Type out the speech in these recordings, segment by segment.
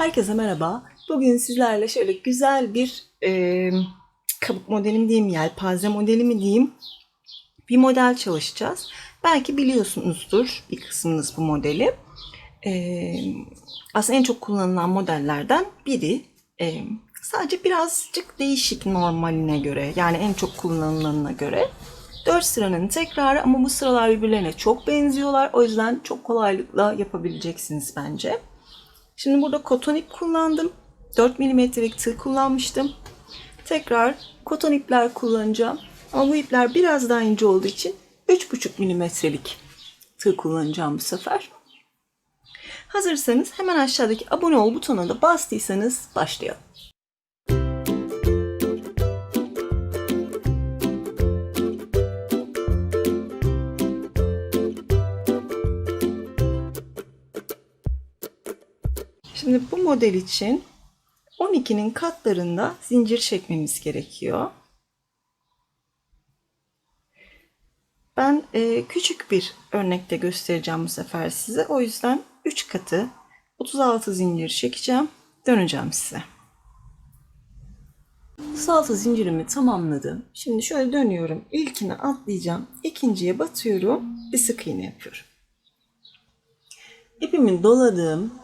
Herkese merhaba. Bugün sizlerle şöyle güzel bir e, kabuk modeli mi diyeyim, yelpaze modeli mi diyeyim bir model çalışacağız. Belki biliyorsunuzdur bir kısmınız bu modeli. E, aslında en çok kullanılan modellerden biri. E, sadece birazcık değişik normaline göre yani en çok kullanılanına göre. 4 sıranın tekrarı ama bu sıralar birbirlerine çok benziyorlar. O yüzden çok kolaylıkla yapabileceksiniz bence. Şimdi burada koton ip kullandım. 4 milimetrelik tığ kullanmıştım. Tekrar koton ipler kullanacağım. Ama bu ipler biraz daha ince olduğu için 3,5 milimetrelik tığ kullanacağım bu sefer. Hazırsanız hemen aşağıdaki abone ol butonuna da bastıysanız başlayalım. Şimdi bu model için 12'nin katlarında zincir çekmemiz gerekiyor. Ben e, küçük bir örnekte göstereceğim bu sefer size. O yüzden 3 katı 36 zincir çekeceğim. Döneceğim size. 36 zincirimi tamamladım. Şimdi şöyle dönüyorum. İlkine atlayacağım. İkinciye batıyorum. Bir sık iğne yapıyorum. İpimi doladığım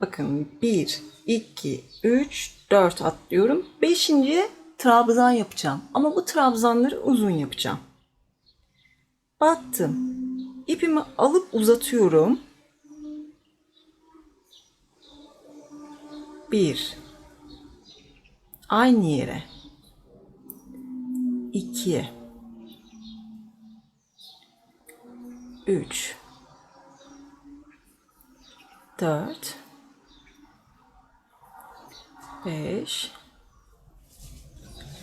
Bakın 1, 2, 3, 4 atlıyorum. Beşinciye trabzan yapacağım. Ama bu trabzanları uzun yapacağım. Battım. İpimi alıp uzatıyorum. 1 Aynı yere. 2 3 4 5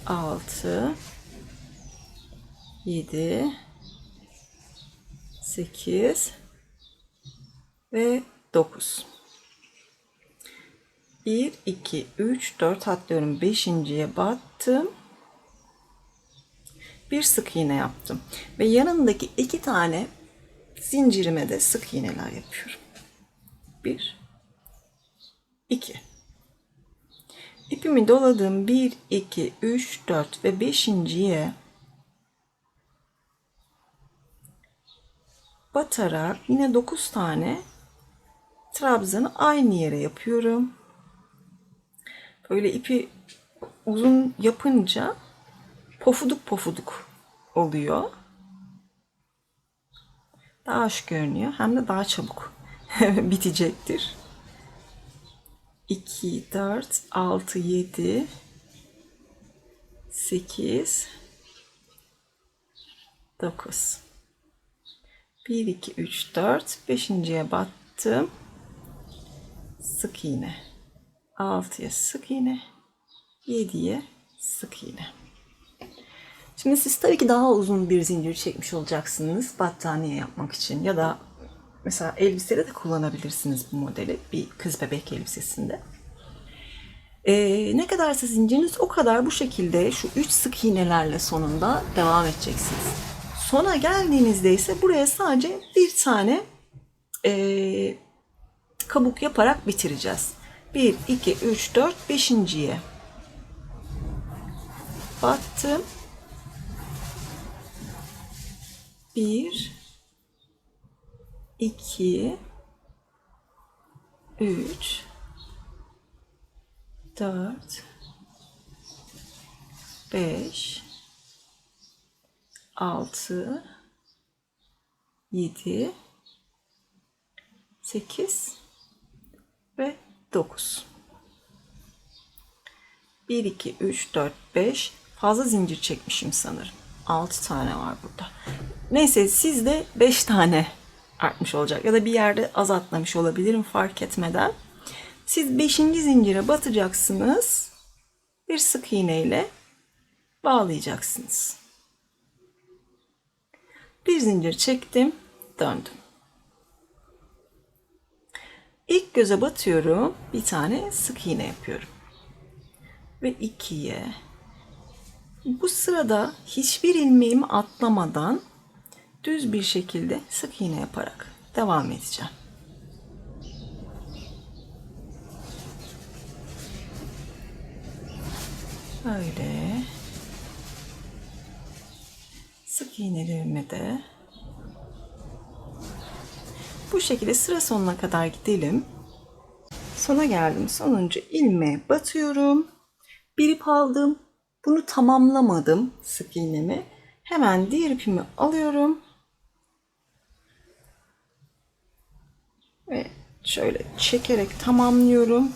6 7 8 ve 9 1 2 3 4 atlıyorum. 5.'ye battım. Bir sık iğne yaptım. Ve yanındaki iki tane zincirime de sık iğneler yapıyorum. 1 2 İpimi doladım 1, 2, 3, 4 ve 5.ye batarak yine 9 tane trabzanı aynı yere yapıyorum. Böyle ipi uzun yapınca pofuduk pofuduk oluyor. Daha hoş görünüyor hem de daha çabuk bitecektir. 2, 4, 6, 7, 8, 9. 1, 2, 3, 4. Beşinciye battım. Sık iğne. 6'ya sık iğne. 7'ye sık iğne. Şimdi siz tabii ki daha uzun bir zincir çekmiş olacaksınız battaniye yapmak için ya da Mesela elbisede de kullanabilirsiniz bu modeli. Bir kız bebek elbisesinde. Ee, ne kadarsa zinciriniz o kadar bu şekilde şu üç sık iğnelerle sonunda devam edeceksiniz. Sona geldiğinizde ise buraya sadece bir tane e, kabuk yaparak bitireceğiz. 1, 2, 3, 4, 5.ye battım. 1 2 3 4 5 6 7 8 ve 9 1 2 3 4 5 fazla zincir çekmişim sanırım. 6 tane var burada. Neyse sizde 5 tane artmış olacak. Ya da bir yerde az atlamış olabilirim fark etmeden. Siz 5. zincire batacaksınız. Bir sık iğne ile bağlayacaksınız. Bir zincir çektim, döndüm. İlk göze batıyorum. Bir tane sık iğne yapıyorum. Ve ikiye. Bu sırada hiçbir ilmeğimi atlamadan düz bir şekilde sık iğne yaparak devam edeceğim. Böyle sık iğnelerimi de bu şekilde sıra sonuna kadar gidelim. Sona geldim. Sonuncu ilmeğe batıyorum. Bir ip aldım. Bunu tamamlamadım sık iğnemi. Hemen diğer ipimi alıyorum. Şöyle çekerek tamamlıyorum.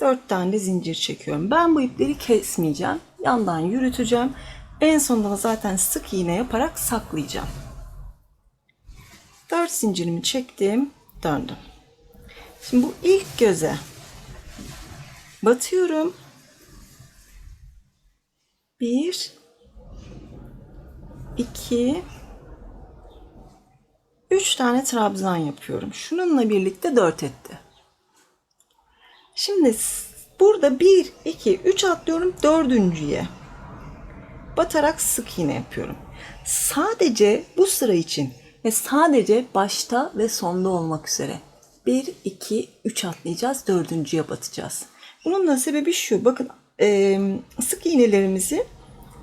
Dört tane de zincir çekiyorum. Ben bu ipleri kesmeyeceğim. Yandan yürüteceğim. En sonunda da zaten sık iğne yaparak saklayacağım. Dört zincirimi çektim. Döndüm. Şimdi bu ilk göze batıyorum. Bir, iki, üç tane trabzan yapıyorum. Şununla birlikte dört etti. Şimdi burada bir, iki, üç atlıyorum dördüncüye. Batarak sık iğne yapıyorum. Sadece bu sıra için ve sadece başta ve sonda olmak üzere 1, 2, 3 atlayacağız. Dördüncüye batacağız. Bunun da sebebi şu. Bakın sık iğnelerimizi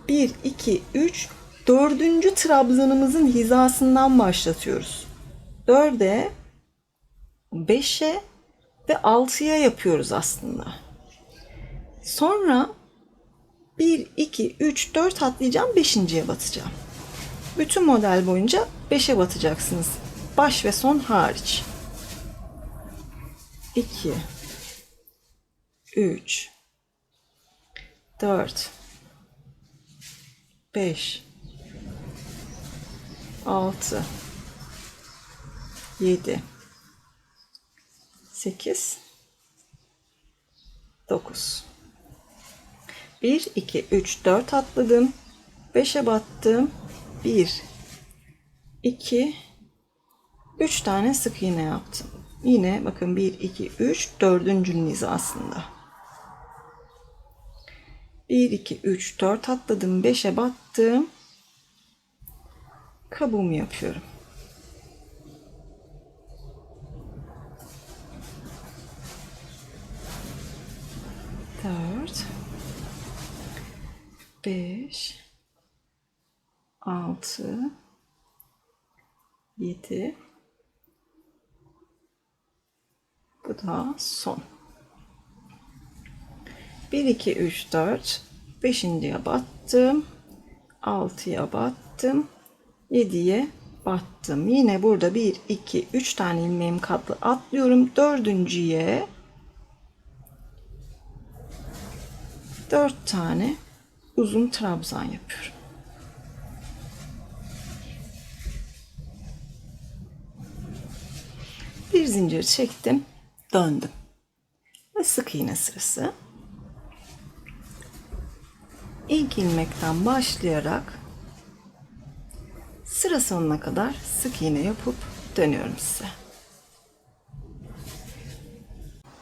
1, 2, 3, dördüncü trabzanımızın hizasından başlatıyoruz. 4'e, 5'e ve 6'ya yapıyoruz aslında. Sonra 1, 2, 3, 4 atlayacağım. 5.ye batacağım. Bütün model boyunca 5'e batacaksınız. Baş ve son hariç. 2 3 4 5 6 7 8 9 1 2 3 4 atladım. 5'e battım. 1 2 3 tane sık iğne yaptım. Yine bakın 1, 2, 3 dördüncünün hizasında. 1, 2, 3, 4 atladım. 5'e battım. Kabuğumu yapıyorum. Dört, beş, altı, yedi, Bu da son. 1, 2, 3, 4. 5.ye battım. 6'ya battım. 7'ye battım. Yine burada 1, 2, 3 tane ilmeğim katlı atlıyorum. Dördüncüye 4 tane uzun trabzan yapıyorum. Bir zincir çektim döndüm. Ve sık iğne sırası. İlk ilmekten başlayarak sıra sonuna kadar sık iğne yapıp dönüyorum size.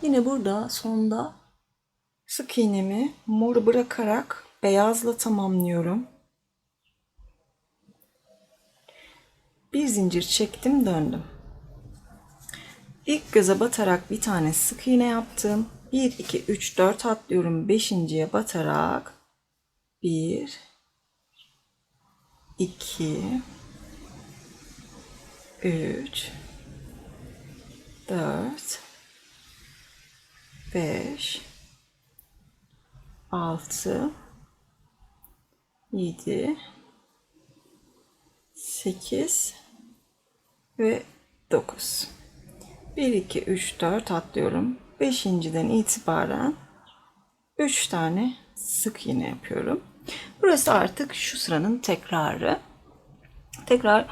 Yine burada sonda sık iğnemi mor bırakarak beyazla tamamlıyorum. Bir zincir çektim döndüm. İlk göze batarak bir tane sık iğne yaptım. 1, 2, 3, 4 atlıyorum. Beşinciye batarak 1, 2, 3, 4, 5, 6, 7, 8 ve 9. 1, 2, 3, 4 atlıyorum. 5.den itibaren 3 tane sık iğne yapıyorum. Burası artık şu sıranın tekrarı. Tekrar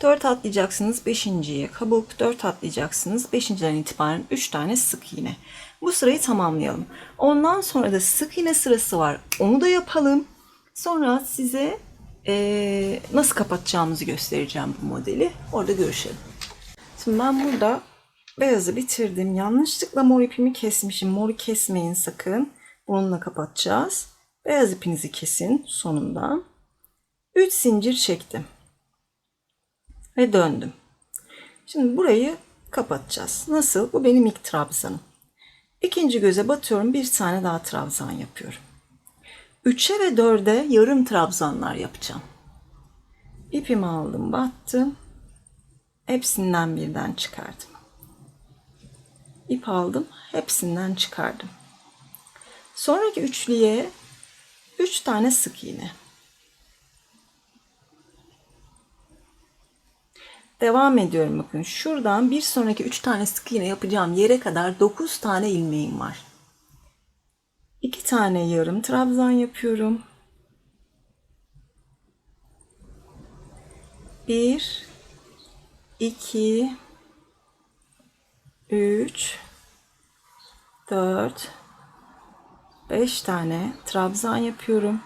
4 atlayacaksınız 5.ye kabuk 4 atlayacaksınız 5.den itibaren 3 tane sık iğne. Bu sırayı tamamlayalım. Ondan sonra da sık iğne sırası var. Onu da yapalım. Sonra size ee, nasıl kapatacağımızı göstereceğim bu modeli. Orada görüşelim. Şimdi ben burada Beyazı bitirdim. Yanlışlıkla mor ipimi kesmişim. Moru kesmeyin sakın. Bununla kapatacağız. Beyaz ipinizi kesin sonunda. 3 zincir çektim. Ve döndüm. Şimdi burayı kapatacağız. Nasıl? Bu benim ilk trabzanım. İkinci göze batıyorum. Bir tane daha trabzan yapıyorum. 3'e ve 4'e yarım trabzanlar yapacağım. İpimi aldım, battım. Hepsinden birden çıkardım. İp aldım, hepsinden çıkardım. Sonraki üçlüye 3 tane sık iğne. Devam ediyorum bakın. Şuradan bir sonraki 3 tane sık iğne yapacağım yere kadar 9 tane ilmeğim var. 2 tane yarım trabzan yapıyorum. 1 2 3 4 5 tane trabzan yapıyorum.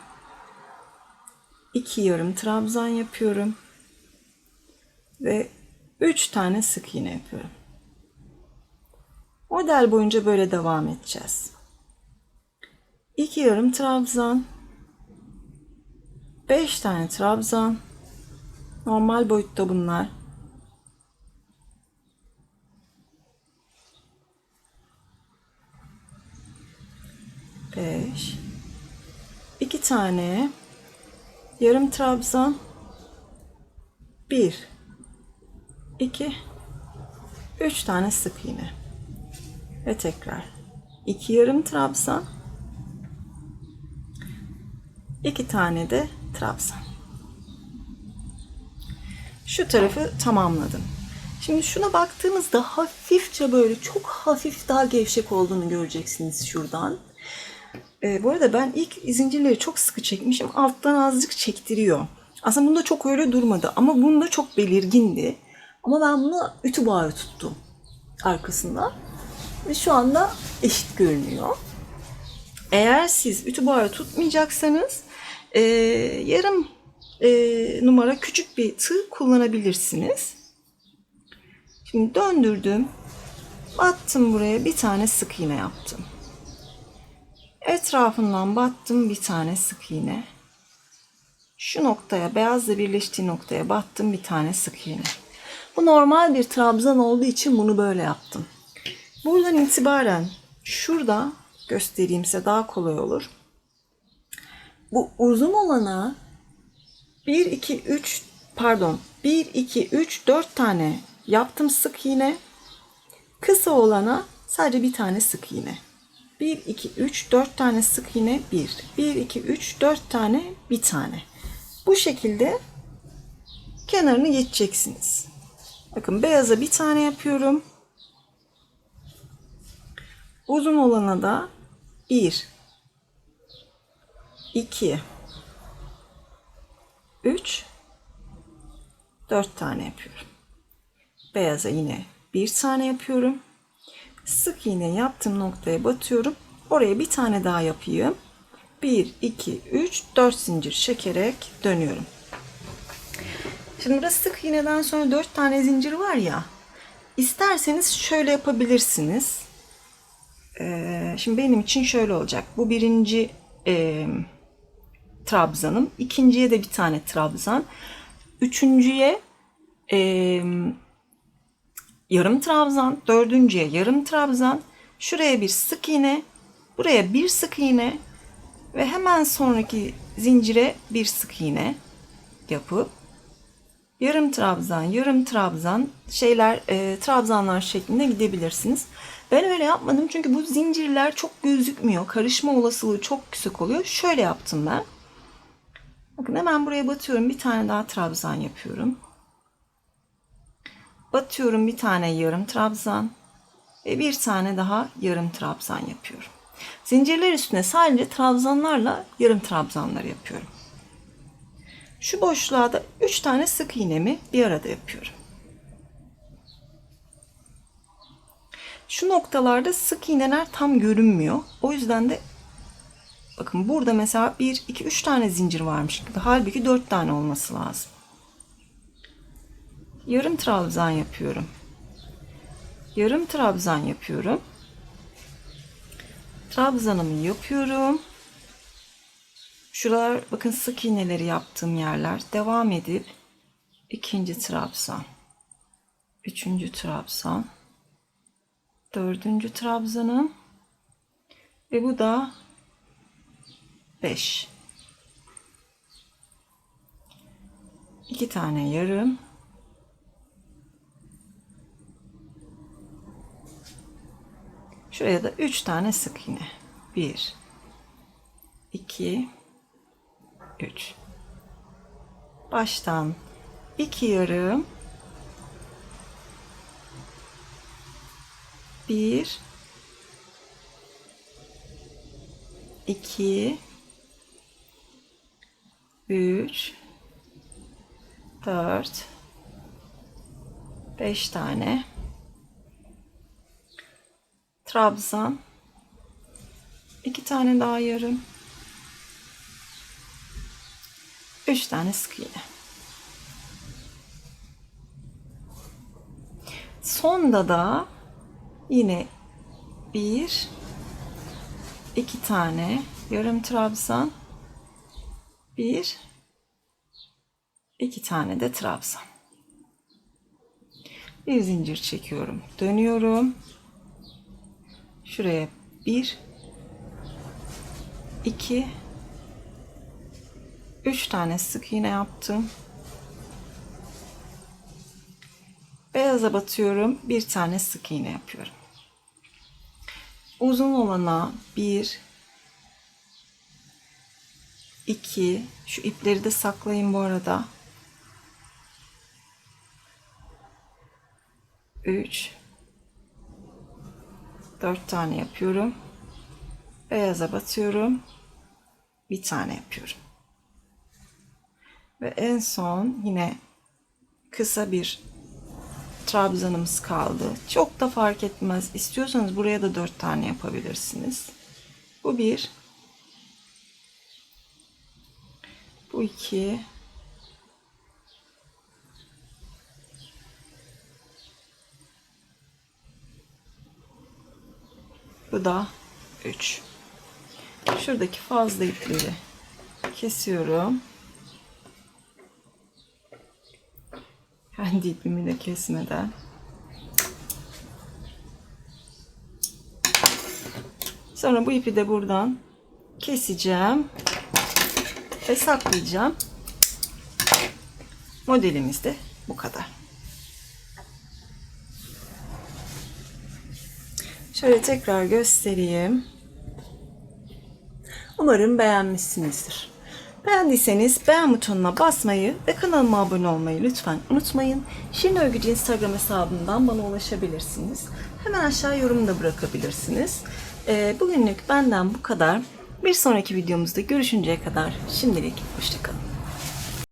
2 yarım trabzan yapıyorum. Ve 3 tane sık iğne yapıyorum. Model boyunca böyle devam edeceğiz. 2 yarım trabzan. 5 tane trabzan. Normal boyutta bunlar. Beş. İki tane yarım trabzan. Bir. İki, Üç tane sık iğne. Ve tekrar. iki yarım trabzan. iki tane de trabzan. Şu tarafı tamamladım. Şimdi şuna baktığınızda hafifçe böyle çok hafif daha gevşek olduğunu göreceksiniz şuradan. Ee, bu arada ben ilk zincirleri çok sıkı çekmişim. Alttan azıcık çektiriyor. Aslında bunda çok öyle durmadı ama bunda çok belirgindi. Ama ben bunu ütü bağı tuttum arkasında. Ve şu anda eşit görünüyor. Eğer siz ütü bağı tutmayacaksanız e, yarım e, numara küçük bir tığ kullanabilirsiniz. Şimdi döndürdüm. Battım buraya bir tane sık iğne yaptım. Etrafından battım bir tane sık iğne. Şu noktaya beyazla birleştiği noktaya battım bir tane sık iğne. Bu normal bir trabzan olduğu için bunu böyle yaptım. Buradan itibaren şurada göstereyim daha kolay olur. Bu uzun olana 1 2 3 pardon 1 2 3 4 tane yaptım sık iğne. Kısa olana sadece bir tane sık iğne. 1 2 3 4 tane sık iğne 1. 1 2 3 4 tane bir tane. Bu şekilde kenarını geçeceksiniz. Bakın beyaza bir tane yapıyorum. Uzun olana da 1 2 3 4 tane yapıyorum. Beyaza yine bir tane yapıyorum. Sık iğne yaptığım noktaya batıyorum. Oraya bir tane daha yapayım. 1 2 3 4 zincir çekerek dönüyorum. Şimdi burada sık iğneden sonra 4 tane zincir var ya. İsterseniz şöyle yapabilirsiniz. Ee, şimdi benim için şöyle olacak. Bu birinci e, trabzanım. İkinciye de bir tane trabzan. Üçüncüye e, yarım trabzan. Dördüncüye yarım trabzan. Şuraya bir sık iğne. Buraya bir sık iğne. Ve hemen sonraki zincire bir sık iğne yapıp yarım trabzan, yarım trabzan şeyler, e, trabzanlar şeklinde gidebilirsiniz. Ben öyle yapmadım çünkü bu zincirler çok gözükmüyor. Karışma olasılığı çok yüksek oluyor. Şöyle yaptım ben. Bakın hemen buraya batıyorum. Bir tane daha trabzan yapıyorum. Batıyorum bir tane yarım trabzan. Ve bir tane daha yarım trabzan yapıyorum. Zincirler üstüne sadece trabzanlarla yarım trabzanlar yapıyorum. Şu boşluğa da 3 tane sık iğnemi bir arada yapıyorum. Şu noktalarda sık iğneler tam görünmüyor. O yüzden de bakın burada mesela 1 2 3 tane zincir varmış gibi. Halbuki 4 tane olması lazım. Yarım trabzan yapıyorum. Yarım trabzan yapıyorum. Trabzanımı yapıyorum. Şuralar bakın sık iğneleri yaptığım yerler. Devam edip ikinci trabzan. Üçüncü trabzan. Dördüncü trabzanım. Ve bu da 5 2 tane yarım Şuraya da 3 tane sık iğne. 1 2 3 Baştan 2 yarım. 1 2 3 4 5 tane. Trabzan iki tane daha yarım üç tane sık iğne sonda da yine bir iki tane yarım trabzan bir iki tane de trabzan bir zincir çekiyorum. Dönüyorum. Şuraya bir iki üç tane sık iğne yaptım beyaza batıyorum bir tane sık iğne yapıyorum uzun olana bir iki şu ipleri de saklayın bu arada 3 4 tane yapıyorum. Beyaza batıyorum. Bir tane yapıyorum. Ve en son yine kısa bir trabzanımız kaldı. Çok da fark etmez. İstiyorsanız buraya da 4 tane yapabilirsiniz. Bu bir. Bu iki. Bu da 3. Şuradaki fazla ipleri kesiyorum. Kendi ipimi de kesmeden. Sonra bu ipi de buradan keseceğim ve saklayacağım. Modelimiz de bu kadar. Şöyle tekrar göstereyim. Umarım beğenmişsinizdir. Beğendiyseniz beğen butonuna basmayı ve kanalıma abone olmayı lütfen unutmayın. Şirin Örgücü Instagram hesabından bana ulaşabilirsiniz. Hemen aşağı yorum da bırakabilirsiniz. Ee, bugünlük benden bu kadar. Bir sonraki videomuzda görüşünceye kadar şimdilik hoşçakalın.